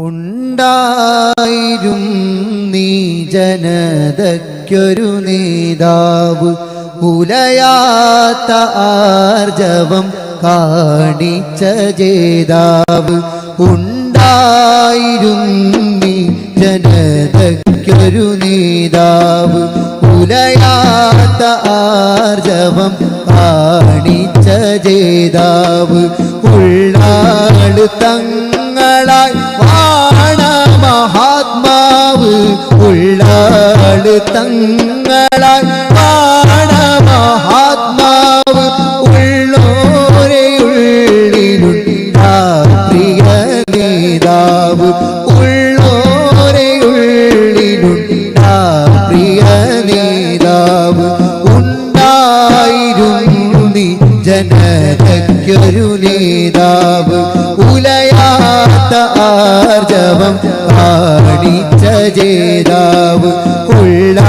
ഉണ്ടായിരും നീ ജനതയ്ക്കൊരു നേതാവ്. ഉലയാത്ത ആർജവം കാണിച്ച ജേതാവ്. ഉണ്ടായിരും നീ ജനതയ്ക്കൊരു നേതാവ്. ഉലയാത്ത ആർജവം കാണിച്ച ജേതാവ്. ഉള്ളാൾ തങ്ങളായി തങ്ങളായി വാണ മഹാത്മാവ് ഉള്ളോരെ ഉള്ളിലുണ്ടാ പ്രിയ നേതാവ് ഉള്ളോരെ ഉള്ളിലുണ്ടാ പ്രിയ നേതാവ് ഉണ്ടായിരുന്നു ജനതയ്ക്കൊരു നേതാവ് ഉലയാത്ത ആർജവം കാണിച്ച ജേതാവ് ഉള്ള